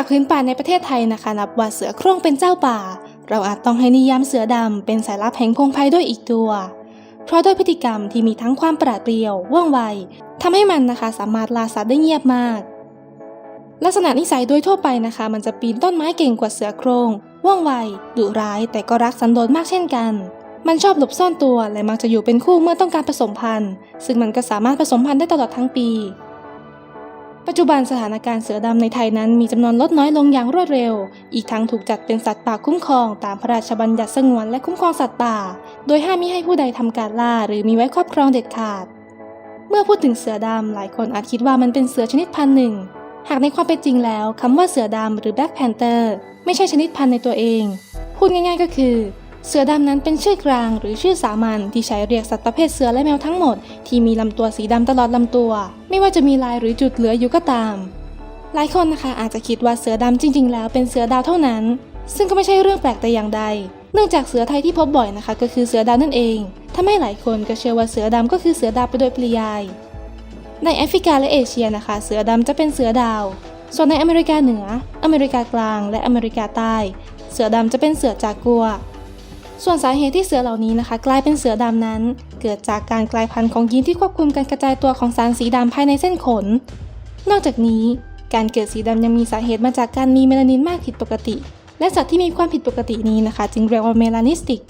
ากพื้นป่าในประเทศไทยนะคะนับว่าเสือโคร่งเป็นเจ้าป่า เราอาจต้องให้นิยามเสือดำเป็นสายลับแห่งพงไพรด้วยอีกตัว เพราะด้วยพฤติกรรมที่มีทั้งความปราดเปรียวว่องไวทำให้มันนะคะสามารถล่าสัตว์ได้เงียบมาก ลักษณะนิสัยโดยทั่วไปนะคะ มันจะปีนต้นไม้เก่งกว่าเสือโครงว่องไวดุร้ายแต่ก็รักสันโดษมากเช่นกัน มันชอบหลบซ่อนตัวและมักจะอยู่เป็นคู่เมื่อต้องการผสมพันธุ์ ซึ่งมันก็สามารถผสมพันธุ์ได้ตลอดทั้งปี ปัจจุบันสถานการณ์เสือดำในไทยนั้นมีจำนวนลดน้อยลงอย่างรวดเร็ว อีกทั้งถูกจัดเป็นสัตว์ป่าคุ้มครอง ตามพระราชบัญญัติสงวนและคุ้มครองสัตว์ป่า โดยห้ามมิให้ผู้ใดทำการล่าหรือมีไว้ครอบครองเด็ดขาด เมื่อพูดถึงเสือดำหลายคนอาจคิดว่ามันเป็นเสือชนิดพันธุ์หนึ่ง หากในความเป็นจริงแล้วคำว่าเสือดำหรือ Black Panther ไม่ใช่ชนิดพันธุ์ในตัวเอง พูดง่าย ๆ ก็คือ เสือดำนั้นเป็นชื่อกลางหรือชื่อสามัญที่ใช้เรียกสัตว์ประเภทเสือและแมวทั้งหมด ที่มีลำตัวสีดำตลอดลำตัว ไม่ว่าจะมีลายหรือจุดเหลืออยู่ก็ตาม หลายคนนะคะอาจจะคิดว่าเสือดำจริง ๆ แล้วเป็นเสือดาวเท่านั้น ซึ่งก็ไม่ใช่เรื่องแปลกแต่อย่างใด เนื่องจากเสือไทยที่พบบ่อยนะคะ ก็คือเสือดาวนั่นเองทำให้หลายคนก็เชื่อว่าเสือดำก็คือเสือดาวไปโดยปริยาย ในแอฟริกาและเอเชียนะคะ เสือดำจะเป็นเสือดาว ส่วนในอเมริกาเหนือ อเมริกากลาง และอเมริกาใต้ เสือดำจะเป็นเสือจากัว ส่วนสาเหตุที่เสือเหล่านี้นะคะ กลายเป็นเสือดำนั้น เกิดจากการกลายพันธุ์ของยีนที่ควบคุมการกระจายตัวของสารสีดำภายในเส้นขน นอกจากนี้การเกิดสีดำยังมีสาเหตุมาจากการมีเมลานินมากผิดปกติ และสัตว์ที่มีความผิดปกตินี้นะคะ จึงเรียกว่าเมลานิสติก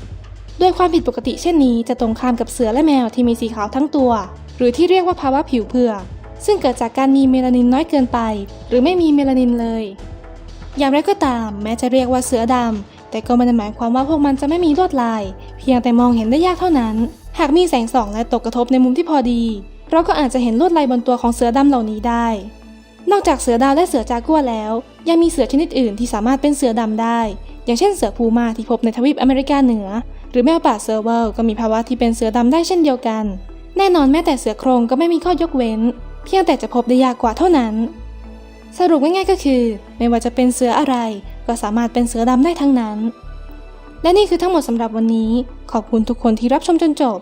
ด้วยความผิดปกติเช่นนี้จะตรงข้ามกับเสือและแมวที่มีสีขาวทั้งตัว หรือที่เรียกว่าภาวะผิวเผือกซึ่งเกิดจากการมีเมลานินน้อยเกินไป หรือไม่มีเมลานินเลย อย่างไรก็ตาม แม้จะเรียกว่าเสือดำ แต่ก็ไม่ได้หมายความว่าพวกมันจะไม่มีลวดลาย เพียงแต่มองเห็นได้ยากเท่านั้น หากมีแสงส่องและตกกระทบในมุมที่พอดี เราก็อาจจะเห็นลวดลายบนตัวของเสือดำเหล่านี้ได้ นอกจากเสือดาวและเสือจากัวแล้ว ยังมีเสือชนิดอื่นที่สามารถเป็นเสือดำได้ อย่างเช่นเสือพูม่าที่พบในทวีปอเมริกาเหนือ หรือแมวป่าเซอร์เวลก็มีภาวะที่เป็นเสือดำได้เช่นเดียวกัน แน่นอนแม้แต่เสือโครงก็ไม่มีข้อยกเว้น เพียงแต่จะพบได้ยากกว่าเท่านั้นสรุปง่ายๆก็คือ ไม่ว่าจะเป็นเสืออะไร ก็สามารถเป็นเสือดำได้ทั้งนั้น และนี่คือทั้งหมดสำหรับวันนี้ ขอบคุณทุกคนที่รับชมจนจบ